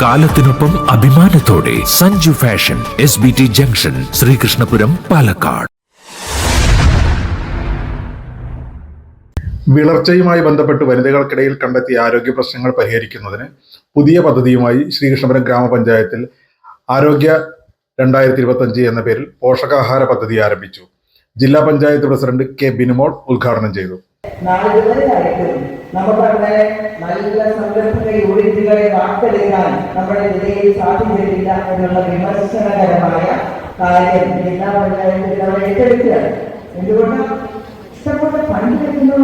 കാലത്തിനൊപ്പം അഭിമാനത്തോടെ Sanju fashion S B T junction Sreekrishnapuram Palakkad. വിളർച്ചയുമായി ബന്ധപ്പെട്ട് വനിതകൾക്കിടയിൽ കണ്ടെത്തിയ ആരോഗ്യ പ്രശ്നങ്ങൾ പരിഹരിക്കുന്നതിന് പുതിയ പദ്ധതിയുമായി ശ്രീകൃഷ്ണപുരം ഗ്രാമപഞ്ചായത്തിൽ ആരോഗ്യ രണ്ടായിരത്തി ഇരുപത്തഞ്ച് എന്ന പേരിൽ പോഷകാഹാര പദ്ധതി ആരംഭിച്ചു. ജില്ലാ പഞ്ചായത്ത് പ്രസിഡന്റ് കെ ബിനുമോൾ ഉദ്ഘാടനം ചെയ്തു. നമ്മുടെ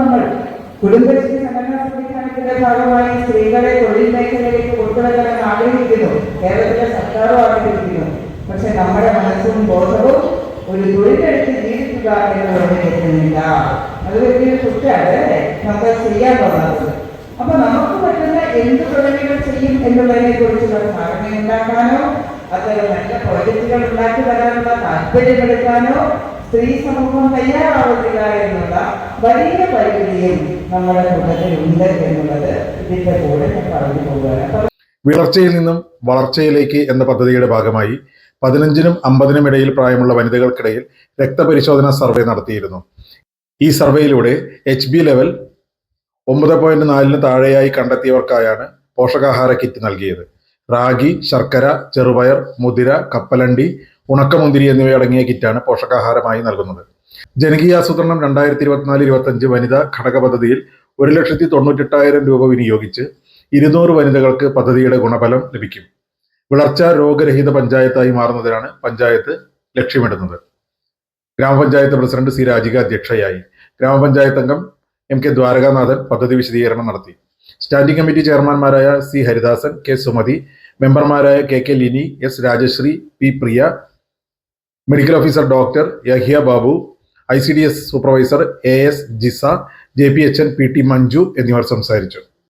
നമ്മൾ. കുടുംബശ്രീ ഭാഗമായി സ്ത്രീകളെ തൊഴിൽ മേഖലയിലേക്ക് കൊണ്ടുവരാൻ ആഗ്രഹിക്കുന്നു. കേരളത്തിലെ സർക്കാരും ആഗ്രഹിക്കുന്നു പക്ഷെ നമ്മുടെ മനസ്സും ജീവിക്കുക എന്നുള്ളത് എത്തുന്നില്ല അത് വലിയൊരു അല്ലേ? നമുക്ക് ചെയ്യാൻ തോന്നാത്തത്. അപ്പൊ നമുക്ക് പറ്റുന്ന എന്ത് തൊഴിലുകൾ ചെയ്യും എന്നുള്ളതിനെ കുറിച്ചുള്ള ധാരണ ഉണ്ടാക്കാനോ അത്തരം നല്ല പ്രോജക്റ്റുകൾ ഉണ്ടാക്കി തരാനുള്ള താല്പര്യമെടുക്കാനോ സ്ത്രീ സമൂഹം തയ്യാറാവുന്നില്ല എന്നുള്ള വലിയ പരിമിതിയും നമ്മുടെ കൂട്ടത്തിലുണ്ട് എന്നുള്ളത് ഇതിന്റെ കൂടെ പറഞ്ഞു പോകുകയാണ് വിളർച്ചയിൽ നിന്നും വളർച്ചയിലേക്ക് എന്ന പദ്ധതിയുടെ ഭാഗമായി പതിനഞ്ചിനും അമ്പതിനും ഇടയിൽ പ്രായമുള്ള വനിതകൾക്കിടയിൽ രക്തപരിശോധന സർവേ നടത്തിയിരുന്നു. ഈ സർവേയിലൂടെ എച്ച് ബി ലെവൽ ഒമ്പത് പോയിന്റ് നാലിന് താഴെയായി കണ്ടെത്തിയവർക്കായാണ് പോഷകാഹാര കിറ്റ് നൽകിയത്. റാഗി ശർക്കര ചെറുപയർ മുതിര കപ്പലണ്ടി ഉണക്കമുന്തിരി എന്നിവയടങ്ങിയ കിറ്റാണ് പോഷകാഹാരമായി നൽകുന്നത്. ജനകീയാസൂത്രണം രണ്ടായിരത്തി ഇരുപത്തിനാല് ഇരുപത്തഞ്ച് വനിതാ ഘടക പദ്ധതിയിൽ ഒരു ലക്ഷത്തി തൊണ്ണൂറ്റെട്ടായിരം രൂപ വിനിയോഗിച്ച് ഇരുന്നൂറ് വനിതകൾക്ക് പദ്ധതിയുടെ ഗുണഫലം ലഭിക്കും. വിളർച്ച രോഗരഹിത പഞ്ചായത്തായി മാറുന്നതിനാണ് പഞ്ചായത്ത് ലക്ഷ്യമിടുന്നത്. ഗ്രാമപഞ്ചായത്ത് പ്രസിഡന്റ് സി രാജിക അധ്യക്ഷയായി. ഗ്രാമപഞ്ചായത്ത് അംഗം എം കെ ദ്വാരകാനാഥൻ പദ്ധതി വിശദീകരണം നടത്തി. സ്റ്റാൻഡിംഗ് കമ്മിറ്റി ചെയർമാൻമാരായ സി ഹരിദാസൻ കെ സുമതി മെമ്പർമാരായ K K Lini S Rajasree P Priya medical officer doctor Yahiya Babu I C D S supervisor A S Jisa J P H N P T Manju എന്നിവർ സംസാരിച്ചു.